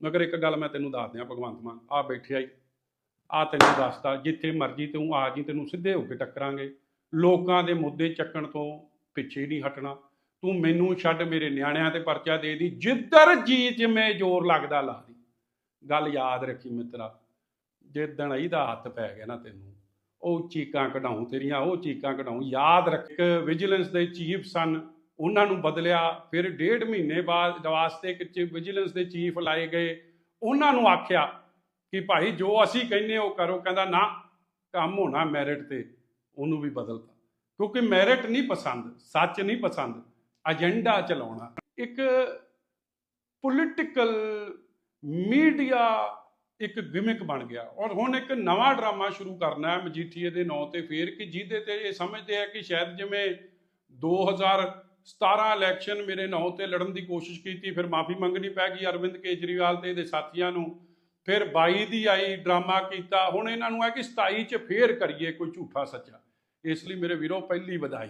ਮਗਰ ਇੱਕ ਗੱਲ ਮੈਂ ਤੈਨੂੰ ਦੱਸ ਦਿਆਂ, ਭਗਵੰਤ ਮਾਨ ਆ ਬੈਠਿਆ ਹੀ ਆ ਤੈਨੂੰ ਦੱਸਦਾ ਜਿੱਥੇ ਮਰਜ਼ੀ ਤੂੰ ਆ ਜੀ, ਤੈਨੂੰ ਸਿੱਧੇ ਹੋ ਕੇ ਟੱਕਰਾਂਗੇ। ਲੋਕਾਂ ਦੇ ਮੁੱਦੇ ਚੱਕਣ ਤੋਂ ਪਿੱਛੇ ਨਹੀਂ ਹਟਣਾ। ਤੂੰ ਮੈਨੂੰ ਛੱਡ, ਮੇਰੇ ਨਿਆਣਿਆਂ ਤੇ ਪਰਚਾ ਦੇ ਦੀ, ਜਿੱਧਰ ਜੀ ਜਿਵੇਂ ਜ਼ੋਰ ਲੱਗਦਾ, ਲਾ ਦੀ। ਗੱਲ ਯਾਦ ਰੱਖੀ ਮਿੱਤਰਾ, ਜੇ ਦਣਾਈ ਦਾ ਹੱਥ ਪੈ ਗਿਆ ਨਾ ਤੈਨੂੰ, ਉਹ ਚੀਕਾਂ ਕਢਾਉਂ ਤੇਰੀਆਂ, ਉਹ ਚੀਕਾਂ ਕਢਾਉਂ। ਯਾਦ ਰੱਖ ਵਿਜੀਲੈਂਸ ਦੇ ਚੀਫ ਸਨ ਉਹਨਾਂ ਨੂੰ ਬਦਲਿਆ, ਫਿਰ ਡੇਢ ਮਹੀਨੇ ਬਾਅਦ ਵਾਸਤੇ ਕਿ ਵਿਜੀਲੈਂਸ ਦੇ ਚੀਫ ਲਾਏ ਗਏ, ਉਹਨਾਂ ਨੂੰ ਆਖਿਆ ਕਿ ਭਾਈ ਜੋ ਅਸੀਂ ਕਹਿੰਨੇ ਉਹ ਕਰੋ, ਕਹਿੰਦਾ ਨਾ, ਕੰਮ ਹੋਣਾ ਮੈਰਿਟ ਤੇ, ਉਹਨੂੰ ਵੀ ਬਦਲਤਾ। ਕਿਉਂਕਿ ਮੈਰਿਟ ਨਹੀਂ ਪਸੰਦ, ਸੱਚ ਨਹੀਂ ਪਸੰਦ ਏਜੰਡਾ ਚਲਾਉਣਾ। ਇੱਕ ਪੋਲਿਟੀਕਲ ਮੀਡੀਆ ਇੱਕ ਗਿਮਿਕ ਬਣ ਗਿਆ। ਔਰ ਹੁਣ ਇੱਕ ਨਵਾਂ ਡਰਾਮਾ ਸ਼ੁਰੂ ਕਰਨਾ ਹੈ ਮਜੀਠੀਏ ਦੇ ਨਾਂ ਤੇ ਫੇਰ, ਕਿ ਜਿਹਦੇ ਤੇ ਇਹ ਸਮਝਦੇ ਆ ਕਿ ਸ਼ਾਇਦ ਜਿਵੇਂ 2017 ਇਲੈਕਸ਼ਨ ਮੇਰੇ ਨਾਂ ਤੇ ਲੜਨ ਦੀ ਕੋਸ਼ਿਸ਼ ਕੀਤੀ, ਫਿਰ ਮਾਫੀ ਮੰਗਣੀ ਪੈ ਗਈ ਅਰਵਿੰਦ ਕੇਜਰੀਵਾਲ ਤੇ ਇਹਦੇ ਸਾਥੀਆਂ ਨੂੰ। ਫਿਰ 22 ਦੀ ਆਈ ਡਰਾਮਾ ਕੀਤਾ। ਹੁਣ ਇਹਨਾਂ ਨੂੰ ਹੈ ਕਿ 27 ਚ ਫੇਰ ਕਰੀਏ ਕੋਈ ਝੂਠਾ ਸੱਚਾ। ਇਸ ਲਈ ਮੇਰੇ ਵੀਰੋ ਪਹਿਲੀ ਵਧਾਈ।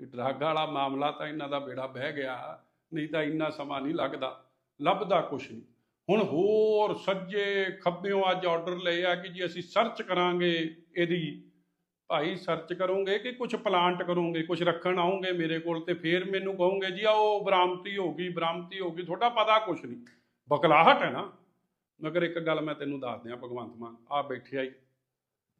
ਇਹ ਡਰੱਗ ਵਾਲਾ ਮਾਮਲਾ ਤਾਂ ਇਹਨਾਂ ਦਾ ਬੇੜਾ ਬਹਿ ਗਿਆ, ਨਹੀਂ ਤਾਂ ਇੰਨਾ ਸਮਾਂ ਨਹੀਂ ਲੱਗਦਾ। ਲੱਭਦਾ ਕੁਛ ਨਹੀਂ। ਹੁਣ ਹੋਰ ਸੱਜੇ ਖੱਬਿਓਂ ਅੱਜ ਆਰਡਰ ਲਏ ਆ ਕਿ ਜੀ ਅਸੀਂ ਸਰਚ ਕਰਾਂਗੇ ਇਹਦੀ ਭਾਈ ਸਰਚ ਕਰੋਗੇ ਕਿ ਕੁਝ ਪਲਾਂਟ ਕਰੋਗੇ ਕੁਝ ਰੱਖਣ ਆਉਂਗੇ ਮੇਰੇ ਕੋਲ ਤੇ ਫੇਰ ਮੈਨੂੰ ਕਹੋਗੇ, ਜੀ ਆ ਉਹ ਬਰਾਮਤੀ ਹੋ ਗਈ, ਬਰਾਮਤੀ ਹੋ ਗਈ, ਤੁਹਾਡਾ ਪਤਾ ਕੁਛ ਨਹੀਂ। ਬਕਲਾਹਟ ਹੈ ਨਾ। ਮਗਰ ਇੱਕ ਗੱਲ ਮੈਂ ਤੈਨੂੰ ਦੱਸ ਦਿਆਂ ਭਗਵੰਤ ਮਾਨ ਆ ਬੈਠਿਆ ਹੀ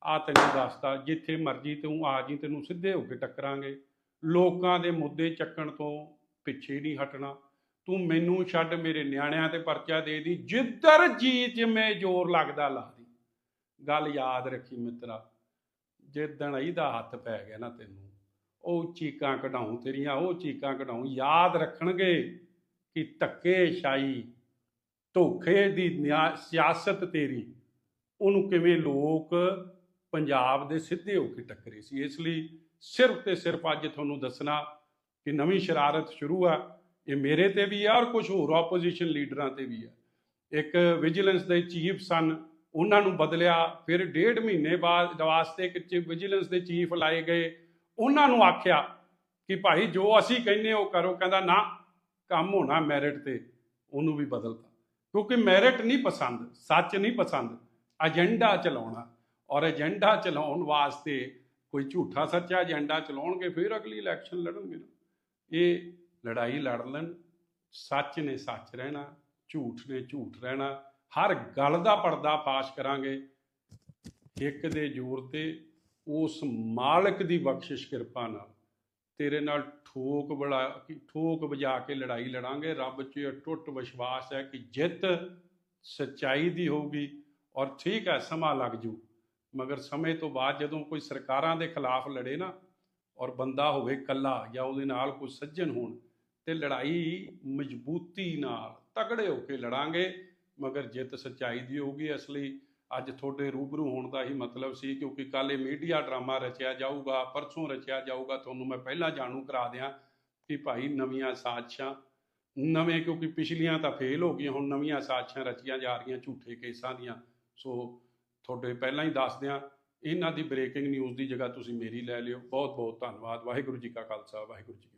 ਆ ਤੈਨੂੰ ਦੱਸਦਾ ਜਿੱਥੇ ਮਰਜ਼ੀ ਤੂੰ ਆ ਜੀ, ਤੈਨੂੰ ਸਿੱਧੇ ਹੋ ਕੇ ਟੱਕਰਾਂਗੇ। ਲੋਕਾਂ ਦੇ ਮੁੱਦੇ ਚੱਕਣ ਤੋਂ ਪਿੱਛੇ ਨਹੀਂ ਹਟਣਾ। ਤੂੰ ਮੈਨੂੰ ਛੱਡ, ਮੇਰੇ ਨਿਆਣਿਆਂ ਤੇ ਪਰਚਾ ਦੇ ਦੀ, ਜਿੱਧਰ ਜੀ ਜਿਵੇਂ ਜ਼ੋਰ ਲੱਗਦਾ, ਲਾ ਦੀ। ਗੱਲ ਯਾਦ ਰੱਖੀ ਮਿੱਤਰਾ ਜੇ ਦਣਾਈ ਦਾ ਹੱਥ ਪੈ ਗਿਆ ਨਾ ਤੈਨੂੰ, ਉਹ ਚੀਕਾਂ ਕਢਾਉਂ ਤੇਰੀਆਂ, ਉਹ ਚੀਕਾਂ ਕਢਾਉਂ, ਯਾਦ ਰੱਖਣਗੇ ਕਿ ਧੱਕੇ ਸ਼ਾਹੀ ਧੋਖੇ ਦੀ ਨਿਆ- ਸਿਆਸਤ ਤੇਰੀ। ਉਹਨੂੰ ਕਿਵੇਂ ਲੋਕ ਪੰਜਾਬ ਦੇ ਸਿੱਧੇ ਹੋ ਕੇ ਟੱਕਰੇ ਸੀ। ਇਸ ਲਈ ਸਿਰਫ ਤੇ ਸਿਰਫ ਅੱਜ ਤੁਹਾਨੂੰ ਦੱਸਣਾ ਕਿ ਨਵੀਂ ਸ਼ਰਾਰਤ ਸ਼ੁਰੂ ਆ। ਇਹ ਮੇਰੇ ਤੇ ਵੀ ਆ ਔਰ ਕੁਝ ਹੋਰ ਆਪੋਜੀਸ਼ਨ ਲੀਡਰਾਂ ਤੇ ਵੀ ਆ। ਇੱਕ ਵਿਜੀਲੈਂਸ ਦੇ ਚੀਫ ਸਨ ਉਹਨਾਂ ਨੂੰ ਬਦਲਿਆ। ਫਿਰ ਡੇਢ ਮਹੀਨੇ ਬਾਅਦ ਵਾਸਤੇ ਕਿ ਵਿਜੀਲੈਂਸ ਦੇ ਚੀਫ ਲਾਏ ਗਏ। ਉਹਨਾਂ ਨੂੰ ਆਖਿਆ ਕਿ ਭਾਈ ਜੋ ਅਸੀਂ ਕਹਿੰਨੇ ਉਹ ਕਰੋ। ਕਹਿੰਦਾ ਨਾ, ਕੰਮ ਹੋਣਾ ਮੈਰਿਟ ਤੇ। ਉਹਨੂੰ ਵੀ ਬਦਲਤਾ। ਕਿਉਂਕਿ ਮੈਰਿਟ ਨਹੀਂ ਪਸੰਦ, ਸੱਚ ਨਹੀਂ ਪਸੰਦ ਏਜੰਡਾ ਚਲਾਉਣਾ। ਔਰ ਏਜੰਡਾ ਚਲਾਉਣ ਵਾਸਤੇ ਕੋਈ ਝੂਠਾ ਸੱਚਾ ਏਜੰਡਾ ਚਲਾਉਣਗੇ, ਫਿਰ ਅਗਲੀ ਇਲੈਕਸ਼ਨ ਲੜਨਗੇ ਨਾ। ਇਹ ਲੜਾਈ ਲੜ ਲੈਣ। ਸੱਚ ਨੇ ਸੱਚ ਰਹਿਣਾ, ਝੂਠ ਨੇ ਝੂਠ ਰਹਿਣਾ। ਹਰ ਗੱਲ ਦਾ ਪਰਦਾ ਫਾਸ਼ ਕਰਾਂਗੇ। ਇੱਕ ਦੇ ਜ਼ੋਰ ਤੇ ਉਸ ਮਾਲਕ ਦੀ ਬਖਸ਼ਿਸ਼ ਕਿਰਪਾ ਨਾਲ ਤੇਰੇ ਨਾਲ ਠੋਕ ਬੜਾ ਠੋਕ ਵਜਾ ਕੇ ਲੜਾਈ ਲੜਾਂਗੇ। ਰੱਬ 'ਚ ਇਹ ਟੁੱਟ ਵਿਸ਼ਵਾਸ ਹੈ ਕਿ ਜਿੱਤ ਸੱਚਾਈ ਦੀ ਹੋਊਗੀ ਔਰ ਠੀਕ ਹੈ, ਸਮਾਂ ਲੱਗ ਜੂ। ਮਗਰ ਸਮੇਂ ਤੋਂ ਬਾਅਦ ਜਦੋਂ ਕੋਈ ਸਰਕਾਰਾਂ ਦੇ ਖਿਲਾਫ ਲੜੇ ਨਾ ਔਰ ਬੰਦਾ ਹੋਵੇ ਕੱਲਾ ਜਾਂ ਉਹਦੇ ਨਾਲ ਕੋਈ ਸੱਜਣ ਹੋਣ ਤੇ ਲੜਾਈ ਮਜ਼ਬੂਤੀ ਨਾਲ ਤਗੜੇ ਹੋ ਕੇ ਲੜਾਂਗੇ। ਮਗਰ ਜਿੱਤ ਸੱਚਾਈ ਦੀ ਹੋਊਗੀ, ਇਸ ਲਈ ਅੱਜ ਤੁਹਾਡੇ ਰੂਬਰੂ ਹੋਣ ਦਾ ਹੀ ਮਤਲਬ ਸੀ, ਕਿਉਂਕਿ ਕੱਲ ਇਹ ਮੀਡੀਆ ਡਰਾਮਾ ਰਚਿਆ ਜਾਊਗਾ, ਪਰਸੋਂ ਰਚਿਆ ਜਾਊਗਾ, ਤੁਹਾਨੂੰ ਮੈਂ ਪਹਿਲਾਂ ਜਾਣੂ ਕਰਾ ਦਿਆਂ ਕਿ ਭਾਈ ਨਵੀਆਂ ਸਾਜ਼ਿਸ਼ਾਂ, ਨਵੇਂ ਕਿਉਂਕਿ ਪਿਛਲੀਆਂ ਤਾਂ ਫੇਲ ਹੋ ਗਈਆਂ, ਹੁਣ ਨਵੀਆਂ ਸਾਜ਼ਿਸ਼ਾਂ ਰਚੀਆਂ ਜਾ ਰਹੀਆਂ ਝੂਠੇ ਕੇਸਾਂ ਦੀਆਂ। ਸੋ ਤੁਹਾਡੇ ਪਹਿਲਾਂ ਹੀ ਦੱਸ ਦਿਆਂ, ਇਹਨਾਂ ਦੀ ਬ੍ਰੇਕਿੰਗ ਨਿਊਜ਼ ਦੀ ਜਗ੍ਹਾ ਤੁਸੀਂ ਮੇਰੀ ਲੈ ਲਿਓ। ਬਹੁਤ ਬਹੁਤ ਧੰਨਵਾਦ। ਵਾਹਿਗੁਰੂ ਜੀ ਕਾ ਖਾਲਸਾ, ਵਾਹਿਗੁਰੂ ਜੀ